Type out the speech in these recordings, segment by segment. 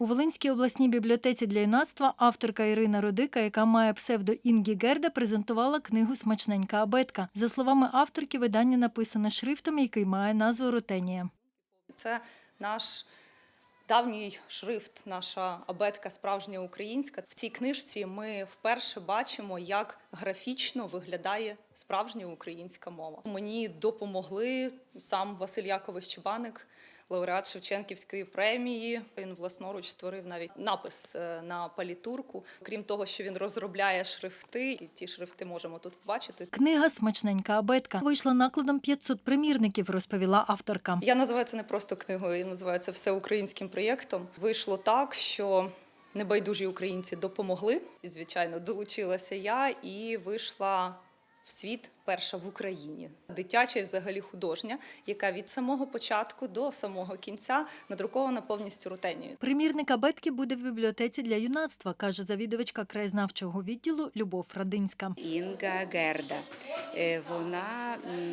У Волинській обласній бібліотеці для юнацтва авторка Ірина Родика, яка має псевдо Інгі Герда, презентувала книгу Смачненька абетка. За словами авторки, видання написане шрифтом, який має назву Рутенія. Це наш давній шрифт, наша абетка справжня українська. В цій книжці ми вперше бачимо, як графічно виглядає справжня українська мова. Мені допомогли сам Василь Якович Чебаник. Лауреат Шевченківської премії він власноруч створив навіть напис е, на палітурку. Крім того, що він розробляє шрифти, і ті шрифти можемо тут побачити. Книга Смачненька абетка вийшла накладом 500 примірників, розповіла авторка. Я називаю це не просто книгою, я називаю це всеукраїнським проєктом. Вийшло так, що небайдужі українці допомогли. І, звичайно, долучилася я і вийшла в світ перша в Україні. Дитяча і взагалі художня, яка від самого початку до самого кінця надрукована повністю рутенією. Примірник абетки буде в бібліотеці для юнацтва, каже завідувачка краєзнавчого відділу Любов Радинська. Інга Герда. Е, Вона м,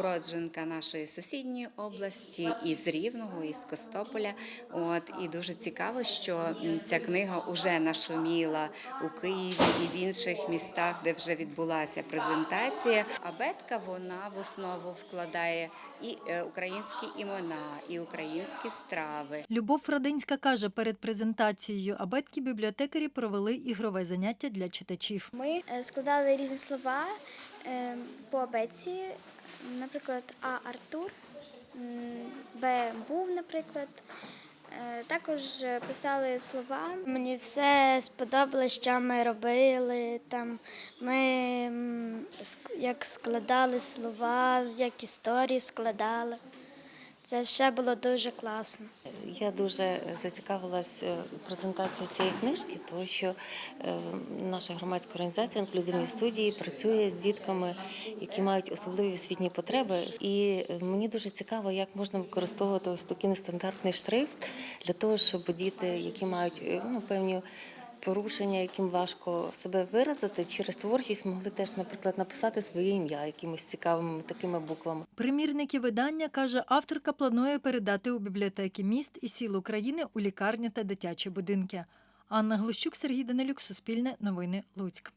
уродженка нашої сусідньої області із Рівного, із Костополя. От і дуже цікаво, що ця книга вже нашуміла у Києві і в інших містах, де вже відбулася презентація. Абетка вона в основу вкладає і е, українські імена, і українські страви. Любов Радинська каже, перед презентацією абетки бібліотекарі провели ігрове заняття для читачів. Ми е, складали різні слова по абеці, наприклад, А. Артур, Б. Був, наприклад. Е, Також е, писали слова. Мені все сподобалось, що ми робили. Там ми як складали слова, як історії складали. Це все було дуже класно. Я дуже зацікавилась е, презентацією цієї книжки, тому що е, наша громадська організація інклюзивні студії працює з дітками, які мають особливі освітні потреби. І е, мені дуже цікаво, як можна використовувати ось такий нестандартний шрифт для того, щоб діти, які мають ну, певні порушення, яким важко себе виразити, через творчість могли теж, наприклад, написати своє ім'я якимись цікавими такими буквами. Примірники видання, каже, авторка планує передати у бібліотеки міст і сіл України у лікарні та дитячі будинки. Анна Глущук, Сергій Данилюк, Суспільне, Новини, Луцьк.